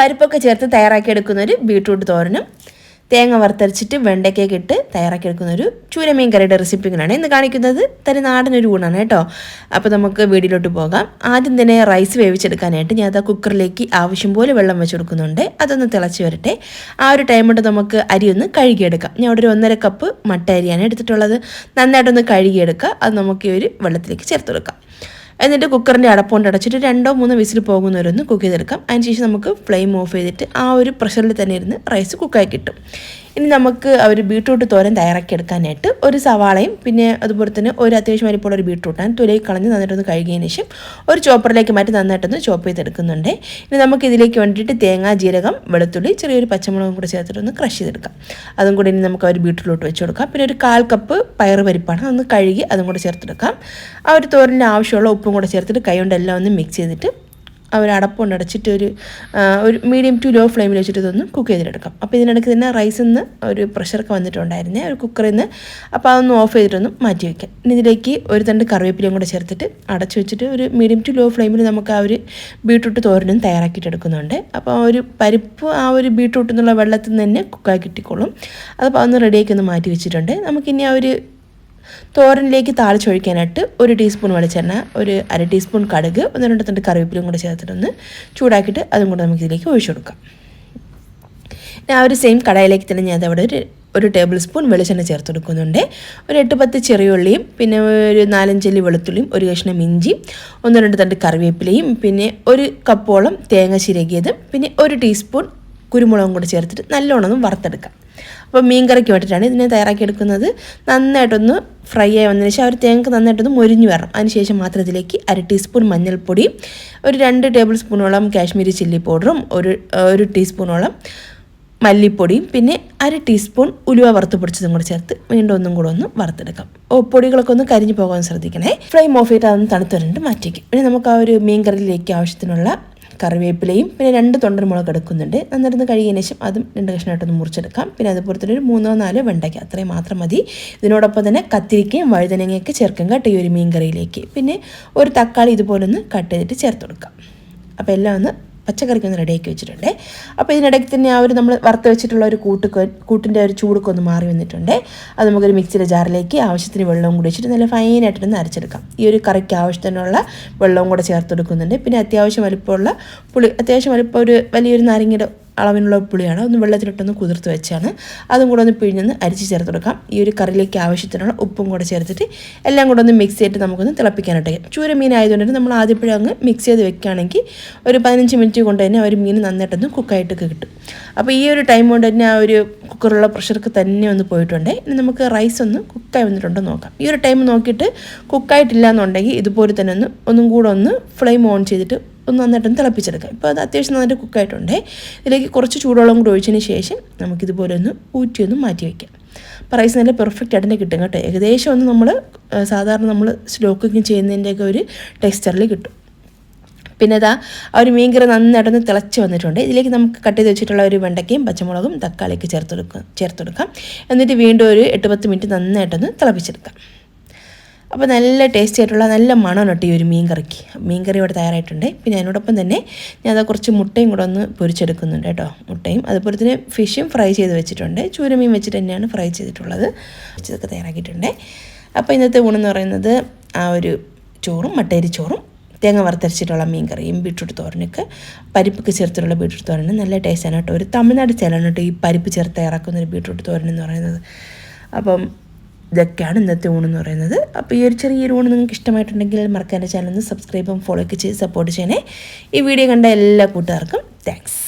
പരിപ്പൊക്കെ ചേർത്ത് തയ്യാറാക്കിയെടുക്കുന്ന ഒരു ബീട്രൂട്ട് തോരനും തേങ്ങ വറുത്തരച്ചിട്ട് വെണ്ടയ്ക്കൊക്കെ ഇട്ട് തയ്യാറാക്കിയെടുക്കുന്ന ഒരു ചൂരമീൻ കറിയുടെ റെസിപ്പികളാണ് ഇന്ന് കാണിക്കുന്നത്. തനി നാടനൊരു ഊണാണ് കേട്ടോ. അപ്പോൾ നമുക്ക് വീടിലോട്ട് പോകാം. ആദ്യം തന്നെ റൈസ് വേവിച്ചെടുക്കാനായിട്ട് ഞാൻ അത് കുക്കറിലേക്ക് ആവശ്യം പോലെ വെള്ളം വെച്ച് കൊടുക്കുന്നുണ്ട്. അതൊന്ന് തിളച്ച് വരട്ടെ. ആ ഒരു ടൈം കൊണ്ട് നമുക്ക് അരി ഒന്ന് കഴുകിയെടുക്കാം. ഞാൻ അവിടെ ഒരു ഒന്നര കപ്പ് മട്ട അരിയാണ് എടുത്തിട്ടുള്ളത്. നന്നായിട്ടൊന്ന് കഴുകിയെടുക്കുക. അത് നമുക്ക് ഈ ഒരു വെള്ളത്തിലേക്ക് ചേർത്ത് കൊടുക്കാം. എന്നിട്ട് കുക്കറിന്റെ അടപ്പുകൊണ്ട് അടച്ചിട്ട് രണ്ടോ മൂന്നോ വിസിൽ പോകുന്നവരൊന്ന് കുക്ക് ചെയ്തെടുക്കാം. അതിന് ശേഷം നമുക്ക് ഫ്ലെയിം ഓഫ് ചെയ്തിട്ട് ആ ഒരു പ്രഷറിൽ തന്നെ ഇരുന്ന് റൈസ് കുക്കായി കിട്ടും. ഇനി നമുക്ക് ഒരു ബീട്രൂട്ട് തോരൻ തയ്യാറാക്കി എടുക്കാനായിട്ട് ഒരു സവാളയും പിന്നെ അതുപോലെ തന്നെ ഒരു അത്യാവശ്യം വലിപ്പമുള്ള ഒരു ബീട്രൂട്ടാണ് തുലയിൽ കളഞ്ഞ് നന്നായിട്ടൊന്ന് കഴുകിയതിന് ശേഷം ഒരു ചോപ്പറിലേക്ക് മാറ്റി നന്നായിട്ടൊന്ന് ചോപ്പ് ചെയ്തെടുക്കുന്നുണ്ട്. ഇനി നമുക്ക് ഇതിലേക്ക് വേണ്ടിയിട്ട് തേങ്ങ ജീരകം വെളുത്തുള്ളി ചെറിയൊരു പച്ചമുളകും കൂടെ ചേർത്തിട്ടൊന്ന് ക്രഷ് ചെയ്തെടുക്കാം. അതും കൂടി ഇനി നമുക്ക് ഒരു ബീട്രൂട്ടിലോട്ട് വെച്ച് കൊടുക്കാം. പിന്നെ ഒരു കാൽ കപ്പ് പയർ പരിപ്പാണ് അതൊന്ന് കഴുകി അതും കൂടെ ചേർത്തെടുക്കാം. ആ ഒരു തോരന്റെ ആവശ്യമുള്ള ഉപ്പും കൂടെ ചേർത്തിട്ട് കൈ കൊണ്ട് എല്ലാം ഒന്ന് മിക്സ് ചെയ്തിട്ട് അവർ അടപ്പുകൊണ്ട് അടച്ചിട്ട് ഒരു ഒരു മീഡിയം ടു ലോ ഫ്ലെയിമിൽ വെച്ചിട്ട് ഇതൊന്ന് കുക്ക് ചെയ്തെടുക്കാം. അപ്പോൾ ഇതിനിടയ്ക്ക് തന്നെ റൈസിൽ നിന്ന് ഒരു പ്രഷറൊക്കെ വന്നിട്ടുണ്ടായിരുന്നേ ഒരു കുക്കറിൽ നിന്ന് അപ്പോൾ അതൊന്ന് ഓഫ് ചെയ്തിട്ടൊന്ന് മാറ്റി വയ്ക്കാം ഇനി ഇതിലേക്ക് ഒരു തണ്ട് കറിവേപ്പിലയും കൂടെ ചേർത്തിട്ട് അടച്ചു വെച്ചിട്ട് ഒരു മീഡിയം ടു ലോ ഫ്ലെയിമിൽ നമുക്ക് ആ ഒരു ബീട്രൂട്ട് തോരനും തയ്യാറാക്കിയിട്ട് എടുക്കുന്നുണ്ട്. അപ്പോൾ ആ ഒരു പരിപ്പ് ആ ഒരു ബീട്രൂട്ട് എന്നുള്ള വെള്ളത്തിൽ നിന്ന് തന്നെ കുക്കായി കിട്ടിക്കോളും. അതപ്പോൾ അതൊന്ന് റെഡിയാക്കി ഒന്ന് മാറ്റി വെച്ചിട്ടുണ്ട്. നമുക്കിനി ആ ഒരു തോരനിലേക്ക് താളിച്ചൊഴിക്കാനായിട്ട് ഒരു ടീസ്പൂൺ വെളിച്ചെണ്ണ ഒരു അര ടീസ്പൂൺ കടുക് ഒന്ന് രണ്ട് തണ്ട് കറിവേപ്പിലും കൂടെ ചേർത്തിട്ടൊന്ന് ചൂടാക്കിയിട്ട് അതും കൂടെ നമുക്ക് ഇതിലേക്ക് ഒഴിച്ചു കൊടുക്കാം. ഞാൻ ആ ഒരു സെയിം കടായിലേക്ക് തന്നെ ഞാൻ അവിടെ ഒരു ഒരു ടേബിൾ സ്പൂൺ വെളിച്ചെണ്ണ ചേർത്ത് കൊടുക്കുന്നുണ്ട്. ഒരു എട്ട് പത്ത് ചെറിയുള്ളിയും പിന്നെ ഒരു നാലഞ്ചല്ലി വെളുത്തുള്ളിയും ഒരു കഷ്ണം ഇഞ്ചിയും ഒന്ന് രണ്ട് തണ്ട് കറിവേപ്പിലയും പിന്നെ ഒരു കപ്പോളം തേങ്ങ ചിരകിയതും പിന്നെ ഒരു ടീസ്പൂൺ കുരുമുളകും കൂടെ ചേർത്തിട്ട് നല്ലോണം വറുത്തെടുക്കാം. അപ്പോൾ മീൻ കറിക്ക് വേണ്ടിയിട്ടാണ് ഇതിനെ തയ്യാറാക്കിയെടുക്കുന്നത്. നന്നായിട്ടൊന്ന് ഫ്രൈ ആയി വന്നതിന് ശേഷം ആ ഒരു തേങ്ങ നന്നായിട്ടൊന്ന് മൊരിഞ്ഞ് വരണം. അതിനുശേഷം മാത്രം ഇതിലേക്ക് അര ടീസ്പൂൺ മഞ്ഞൾപ്പൊടി ഒരു രണ്ട് ടേബിൾ സ്പൂണോളം കാശ്മീരി ചില്ലി പൗഡറും ഒരു ഒരു ടീസ്പൂണോളം മല്ലിപ്പൊടിയും പിന്നെ അര ടീസ്പൂൺ ഉലുവ വറുത്ത് പൊടിച്ചതും കൂടെ ചേർത്ത് വീണ്ടും ഒന്നും കൂടെ ഒന്ന് വറുത്തെടുക്കാം. ഓ പൊടികളൊക്കെ ഒന്ന് കരിഞ്ഞു പോകാൻ ശ്രദ്ധിക്കണേ. ഫ്ലെയിം ഓഫ് ചെയ്തിട്ട് അതൊന്ന് തണുത്ത് വരണ്ട് മാറ്റിക്കും പിന്നെ നമുക്ക് ആ ഒരു മീൻ കറിയിലേക്ക് ആവശ്യത്തിനുള്ള കറിവേപ്പിലയും പിന്നെ രണ്ട് തൊണ്ടൻ മുളക് എടുക്കുന്നുണ്ട്. നന്നായിരുന്നു കഴുകിയതിന് ശേഷം അതും രണ്ട് കഷ്ണമായിട്ടൊന്ന് മുറിച്ചെടുക്കാം. പിന്നെ അതുപോലെ തന്നെ ഒരു മൂന്നോ നാലോ വെണ്ടയ്ക്ക അത്രയും മാത്രം മതി. ഇതിനോടൊപ്പം തന്നെ കത്തിരിക്കയും വഴുതനങ്ങയൊക്കെ ചേർക്കും കേട്ടോ ഈ ഒരു മീൻ കറിയിലേക്ക് പിന്നെ ഒരു തക്കാളി ഇതുപോലൊന്ന് കട്ട് ചെയ്തിട്ട് ചേർത്ത് കൊടുക്കാം. അപ്പോൾ എല്ലാം ഒന്ന് പച്ചക്കറിക്ക് ഒന്ന് റെഡിയാക്കി വെച്ചിട്ടുണ്ട്. അപ്പോൾ ഇതിനിടയ്ക്ക് തന്നെ ആ ഒരു നമ്മൾ വറുത്ത് വെച്ചിട്ടുള്ള ഒരു കൂട്ട് കൂട്ടിന്റെ ഒരു ചൂടൊക്കെ ഒന്ന് മാറി വന്നിട്ടുണ്ട്. അത് നമുക്കൊരു മിക്സിയുടെ ജാറിലേക്ക് ആവശ്യത്തിന് വെള്ളവും കൂടി വെച്ചിട്ട് നല്ല ഫൈനായിട്ടൊന്ന് അരച്ചെടുക്കാം. ഈ ഒരു കറിക്ക് ആവശ്യത്തിനുള്ള വെള്ളവും കൂടെ ചേർത്ത് കൊടുക്കുന്നുണ്ട്. പിന്നെ അത്യാവശ്യം വലിപ്പമുള്ള പുളി അത്യാവശ്യം വലിപ്പം ഒരു വലിയൊരു നാരങ്ങയുടെ അളവിനുള്ള പുളിയാണ് ഒന്ന് വെള്ളത്തിലിട്ടൊന്ന് കുതിർത്ത് വെച്ചാണ്. അതും കൂടെ ഒന്ന് പിഴിഞ്ഞൊന്ന് അരിച്ച് ചേർത്ത് കൊടുക്കാം. ഈ ഒരു കറിയിലേക്ക് ആവശ്യത്തിനുള്ള ഉപ്പും കൂടെ ചേർത്തിട്ട് എല്ലാം കൂടെ ഒന്ന് മിക്സ് ചെയ്തിട്ട് നമുക്കൊന്ന് തിളപ്പിക്കാനായിട്ട്. ചൂര മീൻ ആയതുകൊണ്ട് നമ്മൾ ആദ്യപ്പോഴും അങ്ങ് മിക്സ് ചെയ്ത് വെക്കുകയാണെങ്കിൽ ഒരു പതിനഞ്ച് മിനിറ്റ് കൊണ്ട് തന്നെ ഒരു മീൻ നന്നായിട്ടൊന്ന് കുക്കായിട്ടൊക്കെ കിട്ടും. അപ്പോൾ ഈ ഒരു ടൈം കൊണ്ട് തന്നെ ആ ഒരു കുക്കറുള്ള പ്രഷർക്ക് തന്നെ ഒന്ന് പോയിട്ടുണ്ട്. ഇനി നമുക്ക് റൈസ് ഒന്ന് കുക്കായി വന്നിട്ടുണ്ടോ നോക്കാം. ഈ ഒരു ടൈം നോക്കിയിട്ട് കുക്കായിട്ടില്ല എന്നുണ്ടെങ്കിൽ ഇതുപോലെ തന്നെ ഒന്ന് ഒന്നും കൂടെ ഒന്ന് ഫ്ലെയിം ഓൺ ചെയ്തിട്ട് ഒന്ന് നന്നായിട്ടൊന്ന് തിളപ്പിച്ചെടുക്കാം. ഇപ്പോൾ അത് അത്യാവശ്യം നന്നായിട്ട് കുക്കായിട്ടുണ്ട് ഇതിലേക്ക് കുറച്ച് ചൂടുവെള്ളം കൂടി ഒഴിച്ചതിന് ശേഷം നമുക്കിതുപോലെ ഒന്ന് ഊറ്റി ഒന്ന് മാറ്റി വയ്ക്കാം അപ്പോൾ റൈസ് നല്ല പെർഫെക്റ്റ് ആയിട്ട് കിട്ടും കേട്ടോ. ഏകദേശം ഒന്ന് നമ്മൾ സാധാരണ നമ്മൾ സ്ലോ കുക്കിംഗ് ചെയ്യുന്നതിന്റെയൊക്കെ ഒരു ടെക്സ്ചറിൽ കിട്ടും. പിന്നെ ഇതാ ആ ഒരു മീൻകറി നന്നായിട്ടൊന്ന് തിളച്ച് വന്നിട്ടുണ്ട്. ഇതിലേക്ക് നമുക്ക് കട്ട് ചെയ്ത് വെച്ചിട്ടുള്ള ഒരു വെണ്ടയ്ക്കയും പച്ചമുളകും തക്കാളിയൊക്കെ ചേർത്ത് കൊടുക്കാം ചേർത്ത് കൊടുക്കാം എന്നിട്ട് വീണ്ടും ഒരു എട്ട് പത്ത് മിനിറ്റ് നന്നായിട്ടൊന്ന് തിളപ്പിച്ചെടുക്കാം. അപ്പോൾ നല്ല ടേസ്റ്റി ആയിട്ടുള്ള നല്ല മണമാണ് കേട്ടോ ഈ ഒരു മീൻ കറിക്ക് മീൻ കറി ഇവിടെ തയ്യാറായിട്ടുണ്ട്. പിന്നെ അതിനോടൊപ്പം തന്നെ ഞാൻ അത് കുറച്ച് മുട്ടയും കൂടെ ഒന്ന് പൊരിച്ചെടുക്കുന്നുണ്ട് കേട്ടോ. മുട്ടയും അതുപോലെ തന്നെ ഫിഷും ഫ്രൈ ചെയ്ത് വെച്ചിട്ടുണ്ട്. ചൂരമീൻ വെച്ചിട്ട് തന്നെയാണ് ഫ്രൈ ചെയ്തിട്ടുള്ളത്. ഇതൊക്കെ തയ്യാറാക്കിയിട്ടുണ്ട്. അപ്പോൾ ഇന്നത്തെ ഊണെന്ന് പറയുന്നത് ആ ഒരു ചോറും മട്ടേരി ചോറും തേങ്ങ വറുത്തരച്ചിട്ടുള്ള മീൻ കറിയും ബീട്രൂട്ട് തോരനൊക്കെ പരിപ്പൊക്കെ ചേർത്തിട്ടുള്ള ബീട്രൂട്ട് തോരനും നല്ല ടേസ്റ്റാണ് കേട്ടോ. ഒരു തമിഴ്നാട് സ്റ്റൈലാണ് കേട്ടോ ഈ പരിപ്പ് ചേർത്ത് ഇറക്കുന്ന ഒരു ബീട്രൂട്ട് തോരൻ എന്ന് പറയുന്നത്. അപ്പം ഇതൊക്കെയാണ് ഇന്നത്തെ ഊണെന്ന് പറയുന്നത്. അപ്പോൾ ഈ ഒരു ചെറിയ ഊണ് നിങ്ങൾക്ക് ഇഷ്ടമായിട്ടുണ്ടെങ്കിൽ മറക്കാന്റെ ചാനൽ ഒന്ന് സബ്സ്ക്രൈബും ഫോളോ ഒക്കെ ചെയ്ത് സപ്പോർട്ട് ചെയ്യണേ. ഈ വീഡിയോ കണ്ട എല്ലാ കൂട്ടുകാർക്കും താങ്ക്സ്